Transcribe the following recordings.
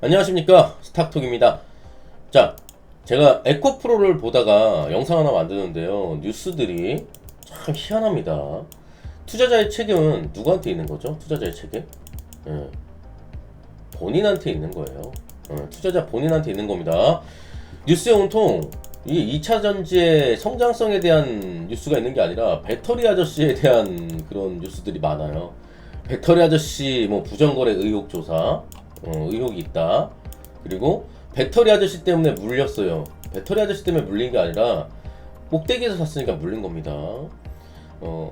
안녕하십니까. 스탁톡입니다. 자 제가 에코프로를 보다가 영상 하나 만드는데요. 뉴스들이 참 희한합니다. 투자자의 책임은 누구한테 있는 거죠? 투자자의 책임? 예. 본인한테 있는 거예요. 예, 투자자 본인한테 있는 겁니다. 뉴스의 온통 이 2차 전지의 성장성에 대한 뉴스가 있는 게 아니라 배터리 아저씨에 대한 그런 뉴스들이 많아요. 배터리 아저씨 뭐 부정거래 의혹 조사 어, 의혹이 있다. 그리고 배터리 아저씨 때문에 물렸어요. 배터리 아저씨 때문에 물린 게 아니라 꼭대기에서 샀으니까 물린 겁니다. 어,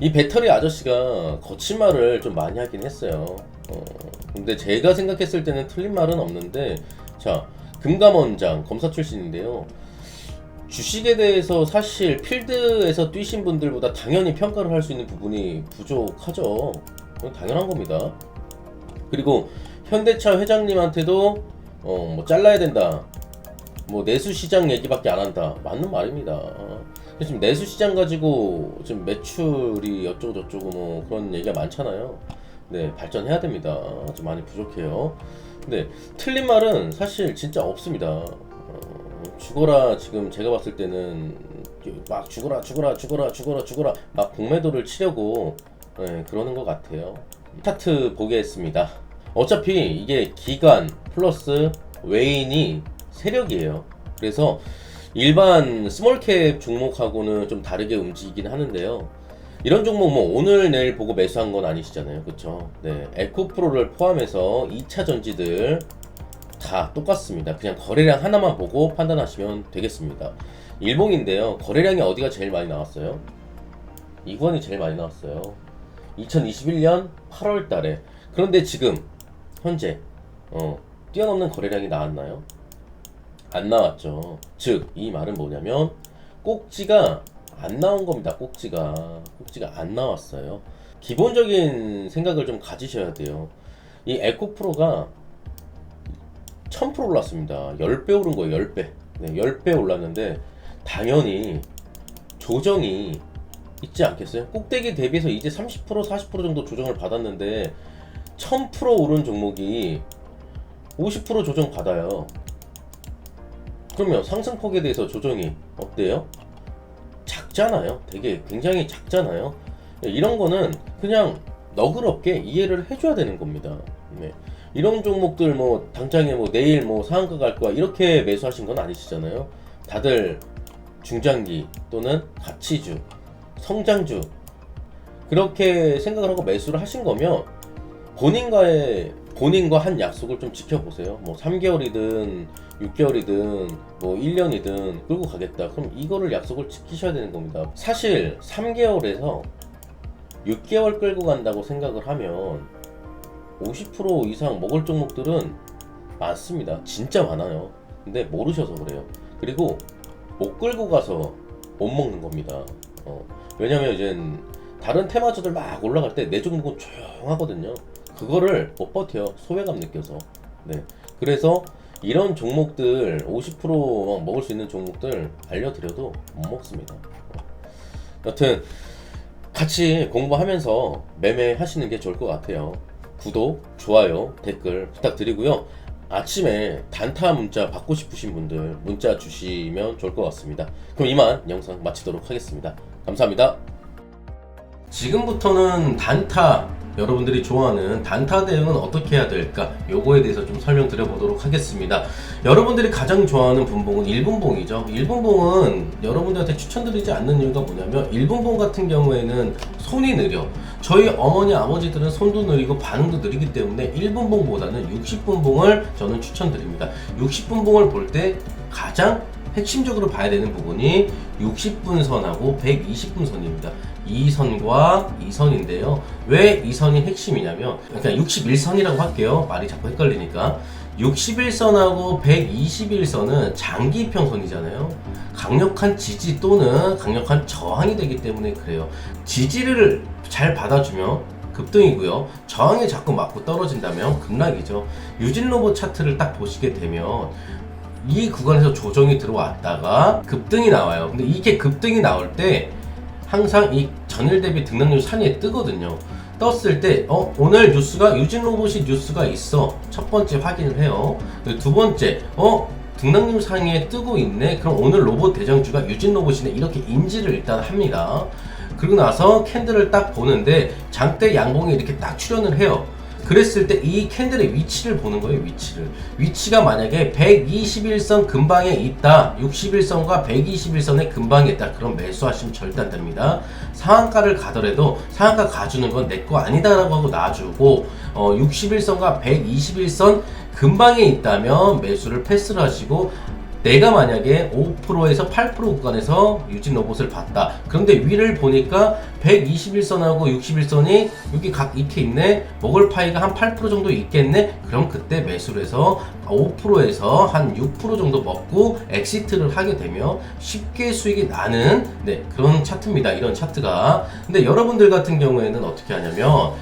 이 배터리 아저씨가 거친 말을 좀 많이 하긴 했어요. 어, 근데 제가 생각했을 때는 틀린 말은 없는데, 자, 금감원장 검사 출신인데요. 주식에 대해서 사실 필드에서 뛰신 분들보다 당연히 평가를 할 수 있는 부분이 부족하죠. 당연한 겁니다. 그리고 현대차 회장님한테도 어 뭐 잘라야 된다. 뭐 내수 시장 얘기밖에 안 한다. 맞는 말입니다. 근데 지금 내수 시장 가지고 지금 매출이 어쩌고 저쩌고 뭐 그런 얘기가 많잖아요. 네, 발전해야 됩니다. 좀 많이 부족해요. 근데 틀린 말은 사실 진짜 없습니다. 어, 죽어라 지금 제가 봤을 때는 막 죽어라 죽어라 죽어라 죽어라 죽어라 막 공매도를 치려고 네, 그러는 것 같아요. 차트 보겠습니다. 어차피 이게 기간 플러스 외인이 세력이에요. 그래서 일반 스몰캡 종목하고는 좀 다르게 움직이긴 하는데요. 이런 종목 뭐 오늘 내일 보고 매수한 건 아니시잖아요. 그쵸? 네. 에코프로를 포함해서 2차 전지들 다 똑같습니다. 그냥 거래량 하나만 보고 판단하시면 되겠습니다. 일봉인데요. 거래량이 어디가 제일 많이 나왔어요? 이관이 제일 많이 나왔어요. 2021년 8월 달에. 그런데 지금 현재 어, 뛰어넘는 거래량이 나왔나요? 안 나왔죠. 즉, 이 말은 뭐냐면 꼭지가 안 나온 겁니다. 꼭지가. 꼭지가 안 나왔어요. 기본적인 생각을 좀 가지셔야 돼요. 이 에코프로가 1000% 올랐습니다. 10배 오른 거예요, 10배. 네, 10배 올랐는데, 당연히 조정이 있지 않겠어요? 꼭대기 대비해서 이제 30% 40% 정도 조정을 받았는데 1000% 오른 종목이 50% 조정 받아요. 그러면 상승폭에 대해서 조정이 어때요? 작잖아요. 되게 굉장히 작잖아요. 이런 거는 그냥 너그럽게 이해를 해줘야 되는 겁니다. 네. 이런 종목들 뭐 당장에 뭐 내일 뭐 상한가 갈 거야 이렇게 매수하신 건 아니시잖아요. 다들 중장기 또는 가치주, 성장주 그렇게 생각을 하고 매수를 하신 거면 본인과의 본인과 한 약속을 좀 지켜보세요. 뭐 3개월이든 6개월이든 뭐 1년이든 끌고 가겠다. 그럼 이거를 약속을 지키셔야 되는 겁니다. 사실 3개월에서 6개월 끌고 간다고 생각을 하면 50% 이상 먹을 종목들은 많습니다. 진짜 많아요. 근데 모르셔서 그래요. 그리고 못 끌고 가서 못 먹는 겁니다. 어, 왜냐면 이제 다른 테마주들 막 올라갈 때내 종목은 조용하거든요. 그거를 못 버텨요. 소외감 느껴서. 네. 그래서 이런 종목들 50%막 먹을 수 있는 종목들 알려드려도 못 먹습니다. 어. 여튼 같이 공부하면서 매매하시는 게 좋을 것 같아요. 구독, 좋아요, 댓글 부탁드리고요. 아침에 단타 문자 받고 싶으신 분들 문자 주시면 좋을 것 같습니다. 그럼 이만 영상 마치도록 하겠습니다. 감사합니다. 지금부터는 단타 여러분들이 좋아하는 단타 대응은 어떻게 해야 될까? 요거에 대해서 좀 설명드려 보도록 하겠습니다. 여러분들이 가장 좋아하는 분봉은 1분봉이죠. 1분봉은 여러분들한테 추천드리지 않는 이유가 뭐냐면 1분봉 같은 경우에는 손이 느려. 저희 어머니 아버지들은 손도 느리고 반응도 느리기 때문에 1분봉보다는 60분봉을 저는 추천드립니다. 60분봉을 볼 때 가장 핵심적으로 봐야 되는 부분이 60분 선하고 120분 선입니다. 이 선과 이 선인데요. 왜 이 선이 핵심이냐면 그러니까 61선이라고 할게요. 말이 자꾸 헷갈리니까 61선하고 121선은 장기 평선이잖아요. 강력한 지지 또는 강력한 저항이 되기 때문에 그래요. 지지를 잘 받아주면 급등이고요. 저항에 자꾸 맞고 떨어진다면 급락이죠. 유진 로봇 차트를 딱 보시게 되면 이 구간에서 조정이 들어왔다가 급등이 나와요. 근데 이게 급등이 나올 때 항상 이 전일 대비 등락률 산위에 뜨거든요. 떴을 때 어, 오늘 뉴스가 유진 로봇이 뉴스가 있어. 첫 번째 확인을 해요. 두 번째 어 등락률 상에 뜨고 있네. 그럼 오늘 로봇 대장주가 유진 로봇이네. 이렇게 인지를 일단 합니다. 그리고 나서 캔들을 딱 보는데 장대 양봉이 이렇게 딱 출현을 해요 그랬을 때 이 캔들의 위치를 보는 거예요 위치를. 위치가 만약에 121선 근방에 있다. 61선과 121선의 근방에 있다. 그럼 매수하시면 절대 안 됩니다. 상한가를 가더라도 상한가 가주는 건 내 거 아니다라고 하고 놔주고 어, 61선과 121선 근방에 있다면 매수를 패스를 하시고 내가 만약에 5%에서 8% 구간에서 유진 로봇을 봤다. 그런데 위를 보니까 121선하고 61선이 여기 각 이렇게 있네. 먹을 파이가 한 8% 정도 있겠네. 그럼 그때 매수를 해서 5%에서 한 6% 정도 먹고 엑시트를 하게 되면 쉽게 수익이 나는 네, 그런 차트입니다. 이런 차트가. 근데 여러분들 같은 경우에는 어떻게 하냐면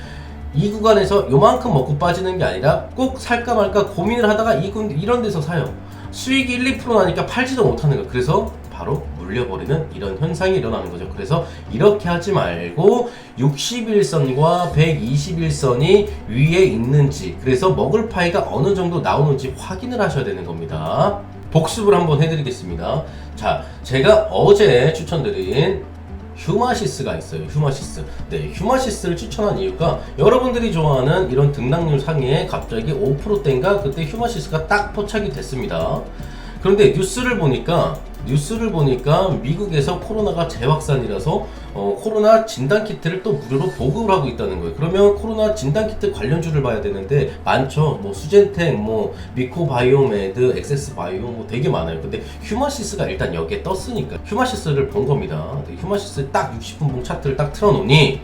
이 구간에서 요만큼 먹고 빠지는 게 아니라 꼭 살까 말까 고민을 하다가 이 군, 이런 데서 사요. 수익이 1, 2% 나니까 팔지도 못하는 거예요. 그래서 바로 물려버리는 이런 현상이 일어나는 거죠. 그래서 이렇게 하지 말고 61선과 121선이 위에 있는지 그래서 먹을 파이가 어느 정도 나오는지 확인을 하셔야 되는 겁니다. 복습을 한번 해드리겠습니다. 자, 제가 어제 추천드린 휴마시스가 있어요. 휴마시스. 네, 휴마시스를 추천한 이유가 여러분들이 좋아하는 이런 등락률 상위에 갑자기 5%대인가 그때 휴마시스가 딱 포착이 됐습니다. 그런데 뉴스를 보니까 뉴스를 보니까 미국에서 코로나가 재확산이라서 어, 코로나 진단 키트를 또 무료로 보급을 하고 있다는 거예요. 그러면 코로나 진단 키트 관련주를 봐야 되는데 많죠. 뭐 수젠텍, 뭐 미코바이오메드, 엑세스바이오 뭐 되게 많아요. 근데 휴마시스가 일단 여기에 떴으니까 휴마시스를 본 겁니다. 휴마시스 딱 60분봉 차트를 딱 틀어놓으니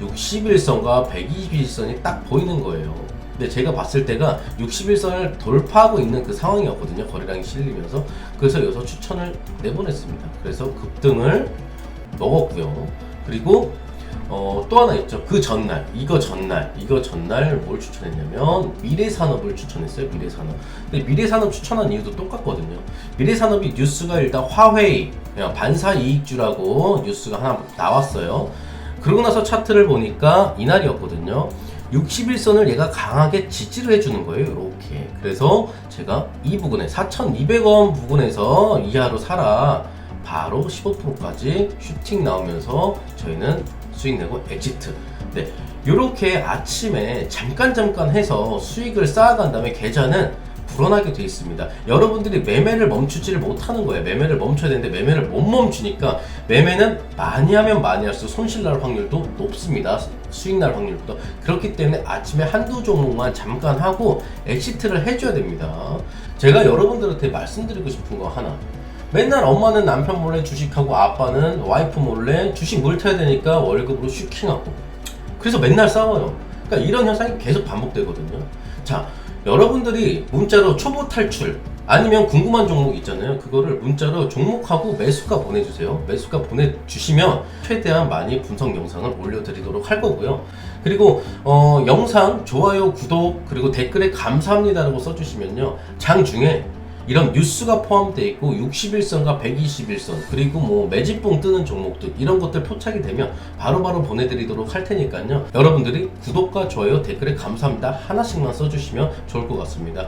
61선과 121선이 딱 보이는 거예요. 근데 제가 봤을 때가 61선을 돌파하고 있는 그 상황이었거든요. 거래량이 실리면서. 그래서 여기서 추천을 내보냈습니다. 그래서 급등을 먹었고요. 그리고 어, 또 하나 있죠. 그 전날, 이거 전날, 이거 전날 뭘 추천했냐면 미래산업을 추천했어요. 미래산업. 근데 미래산업 추천한 이유도 똑같거든요. 미래산업이 뉴스가 일단 화웨이 그냥 반사 이익주라고 뉴스가 하나 나왔어요. 그러고 나서 차트를 보니까 이날이었거든요. 61선을 얘가 강하게 지지를 해주는 거예요. 이렇게. 그래서 제가 이 부분에 4,200원 부분에서 이하로 사라. 바로 15%까지 슈팅 나오면서 저희는 수익 내고 엑시트. 네. 요렇게 아침에 잠깐 잠깐 해서 수익을 쌓아간 다음에 계좌는 불어나게 돼 있습니다. 여러분들이 매매를 멈추지를 못하는 거예요. 매매를 멈춰야 되는데 매매를 못 멈추니까 매매는 많이 하면 많이 할수록 손실 날 확률도 높습니다. 수익 날 확률보다. 그렇기 때문에 아침에 한두 종목만 잠깐 하고 엑시트를 해줘야 됩니다. 제가 여러분들한테 말씀드리고 싶은 거 하나. 맨날 엄마는 남편 몰래 주식하고 아빠는 와이프 몰래 주식 물타야 되니까 월급으로 슈킹하고 그래서 맨날 싸워요. 그러니까 이런 현상이 계속 반복되거든요. 자, 여러분들이 문자로 초보 탈출 아니면 궁금한 종목 있잖아요. 그거를 문자로 종목하고 매수가 보내주세요. 매수가 보내주시면 최대한 많이 분석 영상을 올려드리도록 할 거고요. 그리고 어, 영상 좋아요, 구독 그리고 댓글에 감사합니다라고 써주시면요. 장 중에 이런 뉴스가 포함되어 있고 61선과 121선 그리고 뭐 매집봉 뜨는 종목들 이런 것들 포착이 되면 바로 바로 보내드리도록 할 테니까요 여러분들이 구독과 좋아요 댓글에 감사합니다 하나씩만 써주시면 좋을 것 같습니다